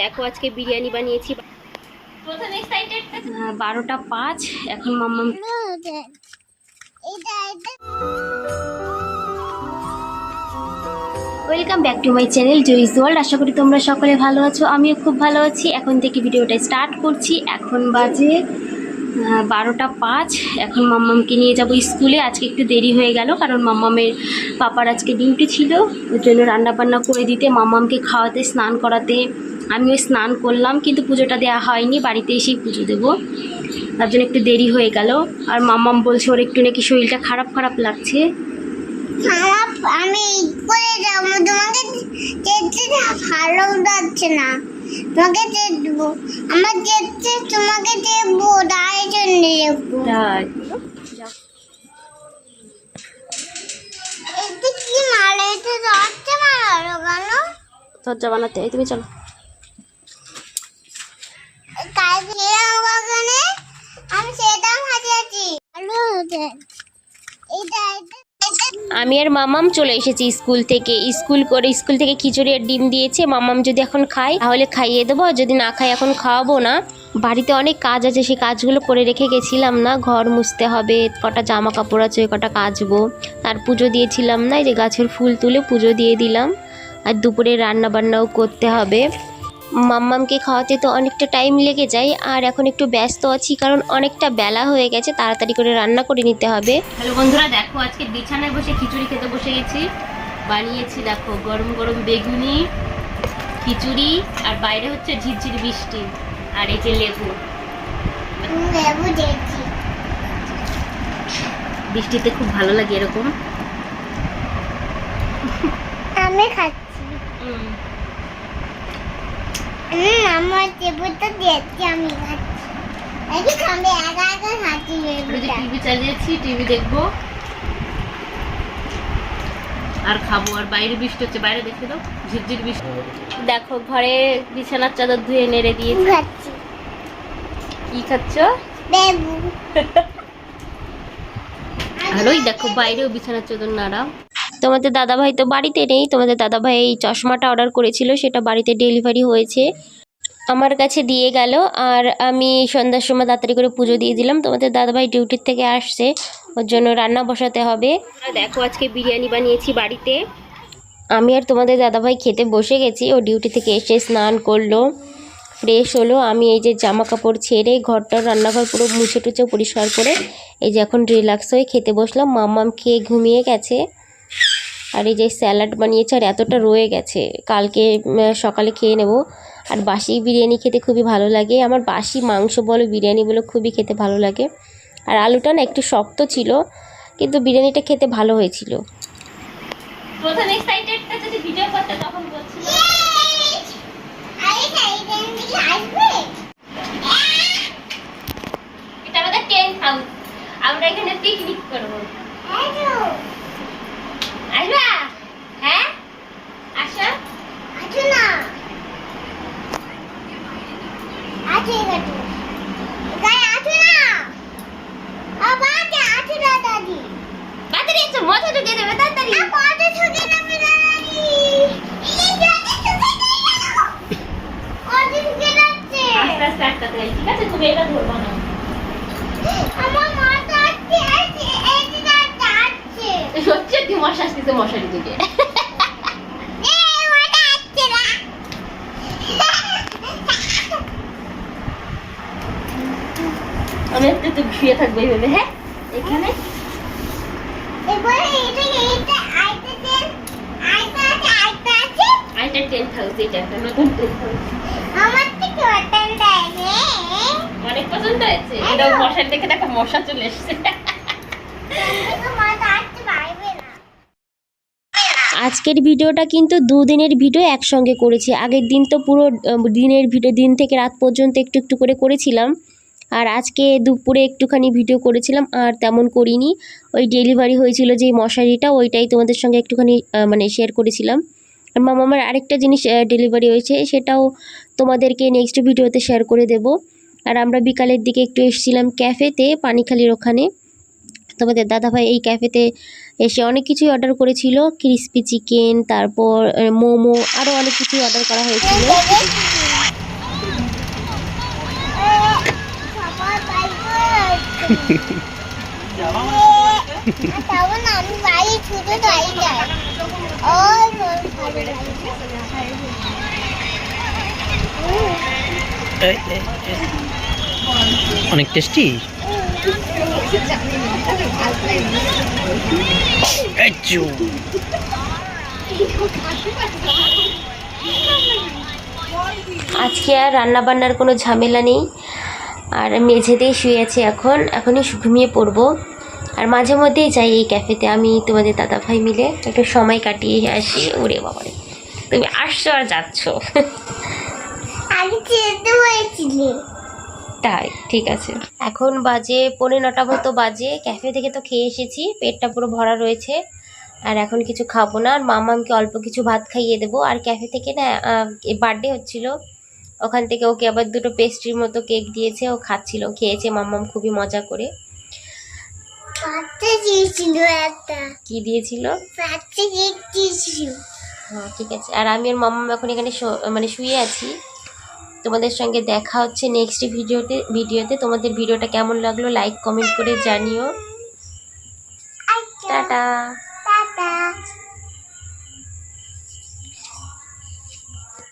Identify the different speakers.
Speaker 1: দেখো আজকে বিরিয়ানি বানিয়েছি। বারোটা পাঁচ এখন মাম্মাম welcome back to my channel Joyee's world আশা করি তোমরা সকলে ভালো আছো আমিও খুব ভালো আছি। এখন থেকে ভিডিওটা স্টার্ট করছি। এখন বাজে বারোটা পাঁচ। এখন মাম্মামকে নিয়ে যাব স্কুলে। আজকে একটু দেরি হয়ে গেল, কারণ মাম্মামের পাপার আজকে ডিউটি ছিল। ওর জন্য রান্না বান্না করে দিতে, মাম্মামকে খাওয়াতে, স্নান করাতে। আমিও স্নান করলাম, কিন্তু পুজোটা দেওয়া হয়নি। বাড়িতে এসেই পুজো দেবো। তার জন্য একটু দেরি হয়ে গেল। আর মাম্মাম বলছে, ওর একটু নাকি শরীরটা খারাপ খারাপ লাগছে।
Speaker 2: খারাপ? আমি করে যাব। তোমাকে ভালো যাচ্ছে না। তোমাকে দেখব। আমার যেতে তোমাকে দেখব তাই জন্য দেখব।
Speaker 1: তাই।
Speaker 2: এতে কি মালা এতে যাচ্ছে মালা কেন?
Speaker 1: দরজা বানাতে এই তুমি চলো।
Speaker 2: কাল ছিলাম ওখানে। আমি হাজিয়েছি ভালো এটা এটা
Speaker 1: আমি আর মামাম চলে এসেছি স্কুল থেকে। স্কুল করে স্কুল থেকে খিচুড়ি আর ডিম দিয়েছে। মামাম যদি এখন খায়, তাহলে খাইয়ে দেবো। আর যদি না খাই এখন খাওয়াবো না। বাড়িতে অনেক কাজ আছে, সেই কাজগুলো করে রেখে গেছিলাম না। ঘর মুছতে হবে, কটা জামা কাপড় আছে কটা কাচবো। তার পুজো দিয়েছিলাম না, এই যে গাছের ফুল তুলে পুজো দিয়ে দিলাম। আর দুপুরে রান্না বান্নাও করতে হবে। মাম্মামকে খাওয়াতে তো অনেকটা টাইম লেগে যায় আর এখন একটু ব্যস্ত আছি কারণ অনেকটা বেলা হয়ে গেছে তাড়াতাড়ি করে রান্না করে নিতে হবে। হ্যালো বন্ধুরা দেখো আজকে বিছানায় বসে খিচুড়ি খেতে বসে গেছি। বানিয়েছি দেখো গরম গরম বেগুনি খিচুড়ি আর বাইরে হচ্ছে ঝিরঝির বৃষ্টি আর এই যে লেবু। বৃষ্টিতে খুব ভালো লাগে এরকম।
Speaker 2: আমি খাচ্ছি। লেবুটা দিয়েছি আমি খাচ্ছি দেখি আমি একা একা খাচ্ছি লেবুটা
Speaker 1: টিভি চালিয়েছি টিভি দেখব। আর খাব আর বাইরে বৃষ্টি হচ্ছে বাইরে দেখে দাও ঝিরঝির বৃষ্টি। দেখো ঘরে বিছানার চাদর ধুয়ে নেড়ে দিয়েছি।
Speaker 2: খাচ্ছি
Speaker 1: কি খাচ্ছ?
Speaker 2: লেবু।
Speaker 1: আর ওই দেখো বাইরেও বিছানার চাদর নাড়া তোমাদের দাদাভাই তো বাড়িতে নেই তোমাদের দাদাভাই এই চশমাটা অর্ডার করেছিল সেটা বাড়িতে ডেলিভারি হয়েছে। আমার কাছে দিয়ে গেল আর আমি সন্ধ্যার সময় তাড়াতাড়ি করে পুজো দিয়ে দিলাম। তোমাদের দাদাভাই ডিউটির থেকে আসছে ওর জন্য রান্না বসাতে হবে। দেখো আজকে বিরিয়ানি বানিয়েছি বাড়িতে। আমি আর তোমাদের দাদাভাই খেতে বসে গেছি ও ডিউটি থেকে এসে স্নান করল ফ্রেশ হলো। আমি এই যে জামা কাপড় ছেড়ে ঘরটা রান্নাঘর পুরো মুছে টুছে পরিষ্কার করে এই যে এখন রিল্যাক্স হয়ে খেতে বসলাম। মাম্মাম খেয়ে ঘুমিয়ে গেছে আর এই যে স্যালাড বানিয়েছে আর এতটা রয়ে গেছে। কালকে সকালে খেয়ে নেব। আর বাসি বিরিয়ানি খেতে খুবই ভালো লাগে। আমার বাসি মাংস বলো, বিরিয়ানি বলো খুবই খেতে ভালো লাগে। আর আলুটা না একটু শক্ত ছিল, কিন্তু বিরিয়ানিটা খেতে ভালো হয়েছিল। প্রথম এক্সাইটেডটা যদি ভিডিও করতে তখন বলছিল
Speaker 2: আরে সাইডেন দিকে আসবে
Speaker 1: এটা আমাদের টেন্ট হাউস আমরা এখানে পিকনিক করব
Speaker 2: এই তো
Speaker 1: আসবা হ্যাঁ আসো
Speaker 2: আছো না আছে একটু গায়ে আছো না বাবা আছে আছে না দাদি
Speaker 1: তাড়াতাড়ি এসো মজা ঢুকে দেবে তাড়াতাড়ি আস্তে আস্তে আটকাতে ঠিক আছে তুমি এটা ধরবো না
Speaker 2: আমার মাথা আছে এই
Speaker 1: হচ্ছে মশা আসতেছে মশারি থেকে
Speaker 2: এই মাথা আছে না
Speaker 1: আমি একটু তো শুয়ে থাকব এইভাবে হ্যাঁ? এখানে
Speaker 2: এবারে এটা এটা আইতে দেন আইতে আছে আইতে আছে
Speaker 1: আইটা টেন্ট হাউস এটা একটা নতুন টেন্ট হাউস
Speaker 2: আমার থেকে ওটান দেয়
Speaker 1: অনেক পছন্দ হয়েছে। এটা মশারি দেখে দেখো মশা চলে এসছে। আজকের ভিডিওটা কিন্তু দুদিনের ভিডিও একসঙ্গে করেছি। আগের দিন তো পুরো দিনের ভিডিও দিন থেকে রাত পর্যন্ত একটু একটু করে করেছিলাম। আর আজকে দুপুরে একটুখানি ভিডিও করেছিলাম, আর তেমন করিনি। ওই ডেলিভারি হয়েছিল যে মশারিটা, ওইটাই তোমাদের সঙ্গে একটুখানি মানে শেয়ার করেছিলাম। আর মামার আরেকটা জিনিস ডেলিভারি হয়েছে, সেটাও তোমাদেরকে নেক্সট ভিডিওতে শেয়ার করে দেব। আর আমরা বিকালের দিকে একটু এসেছিলাম ক্যাফেতে পানিখালির ওখানে। তোমাদের দাদাভাই এই ক্যাফেতে এসে অনেক কিছুই অর্ডার করেছিল। ক্রিস্পি চিকেন তারপর মোমো আরও অনেক কিছুই অর্ডার করা হয়েছিল
Speaker 2: তখন আমি বাড়ি ছুটে বাড়ি যাই ওই ভালো লাগে।
Speaker 3: এই, এই, এই। অনেক টেস্টি?
Speaker 1: আজকে আর রান্না বান্নার কোনো ঝামেলা নেই। আর মেঝেতেই শুয়ে আছি এখন। এখনই ঘুমিয়ে পড়ব। আর মাঝে মধ্যেই যাই এই ক্যাফেতে। আমি তোমাদের দাদা ভাই মিলে একটু সময় কাটিয়ে আসি। ওরে বাবারে তুমি আসছো আর যাচ্ছ। তাই ঠিক আছে। এখন বাজে পৌনে নটা মতো বাজে। ক্যাফে থেকে তো খেয়ে এসেছি পেটটা পুরো ভরা রয়েছে। আর এখন কিছু খাব না। আর মামামকে অল্প কিছু ভাত খাইয়ে দেবো। আর ক্যাফে থেকে না বার্থডে হচ্ছিল। ওখান থেকে ওকে আবার দুটো পেস্ট্রির মতো কেক দিয়েছে ও খাচ্ছিল খেয়েছে মাম্মাম খুবই মজা করে। কি দিয়েছিল? হ্যাঁ ঠিক আছে। আর আমি আর মাম্মাম এখন এখানে মানে শুয়ে আছি। তোমাদের সঙ্গে দেখা হচ্ছে নেক্সট ভিডিওতে ভিডিওতে। তোমাদের ভিডিওটা কেমন লাগল লাইক কমেন্ট করে জানিও। টাটা।